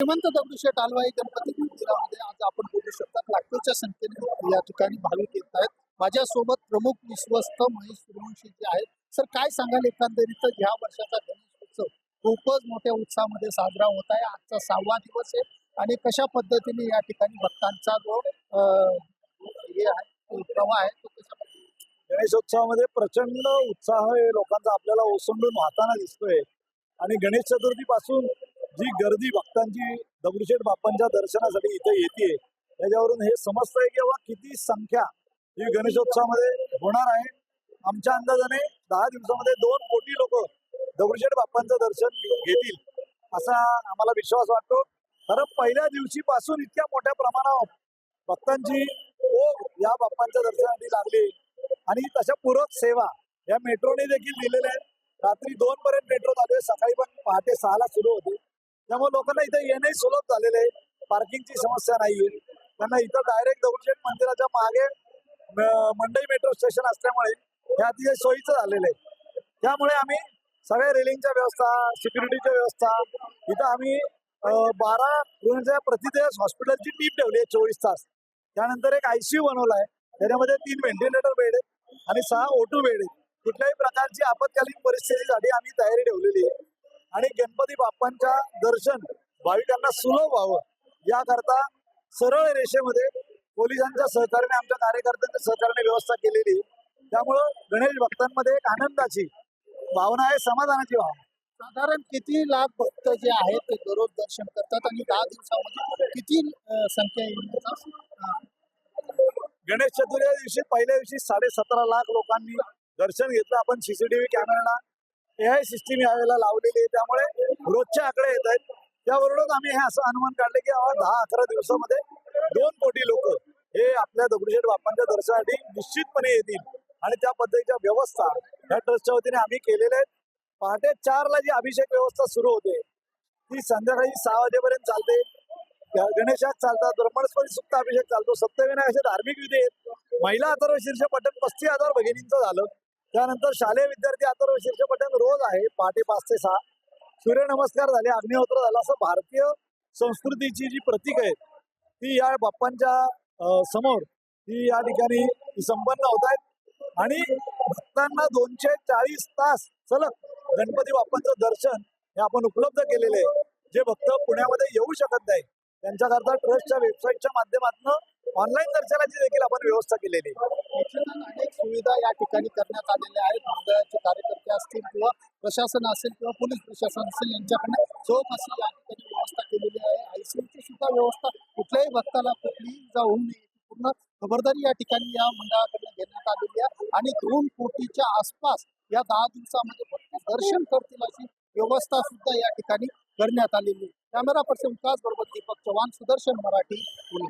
श्रीमंत दगडूशेठ हलवाई गणपती मंदिरामध्ये आज आपण बोलू शकता. लाखोच्या संख्येने या ठिकाणी भाविक येत आहेत. माझ्यासोबत प्रमुख विश्वस्त महेश सूर्यवंशी जे आहेत. सर काय सांगाल एकंदरीत ह्या वर्षाचा गणेश उत्सव खूपच मोठ्या उत्साहामध्ये साजरा होत आहे. आजचा सहावा दिवस आहे आणि कशा पद्धतीने या ठिकाणी भक्तांचा जो हे आहे प्रवाह आहे तो कशा गणेशोत्सवामध्ये प्रचंड उत्साह हे लोकांचा आपल्याला ओसंडून वाहताना दिसतोय. आणि गणेश चतुर्थी पासून जी गर्दी भक्तांची दगडूशेठ बाप्पांच्या दर्शनासाठी इथे येते त्याच्यावरून हे समजतंय की बाबा किती संख्या ही गणेशोत्सवामध्ये होणार आहे. आमच्या अंदाजाने दहा दिवसामध्ये दोन कोटी लोक दगडूशेठ बाप्पांचं दर्शन घेतील असा आम्हाला विश्वास वाटतो. खरं पहिल्या दिवशीपासून इतक्या मोठ्या प्रमाणावर भक्तांची ओघ या बाप्पांच्या दर्शनासाठी लागली. आणि तशा पूरक सेवा या मेट्रोने देखील दिलेल्या आहेत. रात्री दोन पर्यंत मेट्रो चालू आहे. सकाळी पण पहाटे सहाला सुरू होते. त्यामुळे लोकांना इथे येणंही सुलभ झालेलं आहे. पार्किंगची समस्या नाहीये. त्यांना इथं डायरेक्ट दगडूशेठ मंदिराच्या मागे मंडई मेट्रो स्टेशन असल्यामुळे हे अतिशय सोयीचं झालेलं आहे. त्यामुळे आम्ही सगळ्या रेलिंगच्या व्यवस्था सिक्युरिटीच्या व्यवस्था इथं आम्ही बारा रुग्णांच्या प्रतिदेश हॉस्पिटलची टीम ठेवली आहे चोवीस तास. त्यानंतर एक आयसीयू बनवला आहे त्याच्यामध्ये तीन व्हेंटिलेटर बेड आहे आणि सहा ओटू बेड आहेत. कुठल्याही प्रकारची आपत्कालीन परिस्थितीसाठी आम्ही तयारी ठेवलेली आहे. आणि गणपती बाप्पांच्या दर्शन भाविकांना सुलभ व्हावं याकरता सरळ रेषेमध्ये पोलिसांच्या सहकार्याने आमच्या कार्यकर्त्यांच्या सहकार्याने व्यवस्था केलेली. त्यामुळं गणेश भक्तांमध्ये एक आनंदाची भावना आहे समाधानाची भावना साधारण किती लाख भक्त जे आहेत ते दररोज दर्शन करतात आणि दहा दिवसामध्ये किती संख्या गणेश चतुर्थी दिवशी पहिल्या दिवशी साडे सतरा लाख लोकांनी दर्शन घेतलं. आपण सीसीटीव्ही कॅमेरा एआय सिस्टीम यावेळेला लावलेली आहे. त्यामुळे रोजचे आकडे येत आहेत. त्यावरूनच आम्ही हे असं अनुमान काढले की दहा अकरा दिवसामध्ये दोन कोटी लोक हे आपल्या दगडूशेठ बाप्पांच्या दर्शनासाठी निश्चितपणे येतील. आणि त्या पद्धतीच्या व्यवस्था या ट्रस्टच्या वतीने आम्ही केलेल्या आहेत. पहाटे चारला जी अभिषेक व्यवस्था सुरू होते ती संध्याकाळी सहा वाजेपर्यंत चालते. गणेशात चालतात ब्रह्मणस्पती सुप्त अभिषेक चालतो. सप्तविनायक असे धार्मिक विधी आहेत. महिला अथर्व शीर्ष पठण पस्तीस हजार भगिनींचं झालं. त्यानंतर शालेय विद्यार्थी अथर्व शीर्ष रोज आहे. पहाटे पाच ते सहा. सूर्यनमस्कार झाले अग्निहोत्र झाला. असं भारतीय संस्कृतीची जी प्रतीक आहेत ती या बाप्पांच्या समोर ती या ठिकाणी संपन्न होत आहेत. आणि भक्तांना दोनशे चाळीस तास सलग गणपती बाप्पांचं दर्शन हे आपण उपलब्ध केलेले आहे. जे भक्त पुण्यामध्ये येऊ शकत नाही. त्यांच्याकरता ट्रस्टच्या वेबसाईटच्या माध्यमातून ऑनलाईन दर्शनाची देखील आपण व्यवस्था केलेली आहे. अनेक सुविधा या ठिकाणी करण्यात आलेल्या आहेत. मंडळाचे कार्यकर्ते असतील किंवा प्रशासन असेल किंवा पोलीस प्रशासन असेल यांच्याकडनं चोख अशी या ठिकाणी व्यवस्था केलेली आहे. आयसीयूची सुद्धा व्यवस्था कुठल्याही भक्ताला कुठलीही जाऊ नये पूर्ण खबरदारी या ठिकाणी या मंडळाकडनं घेण्यात आलेली आहे. आणि दोन कोटीच्या आसपास या दहा दिवसामध्ये दर्शन करतील अशी व्यवस्था सुद्धा या ठिकाणी करण्यात आलेली आहे. कॅमेरा पर्सन विकास बरोबर दीपक चव्हाण सुदर्शन मराठी पुणे.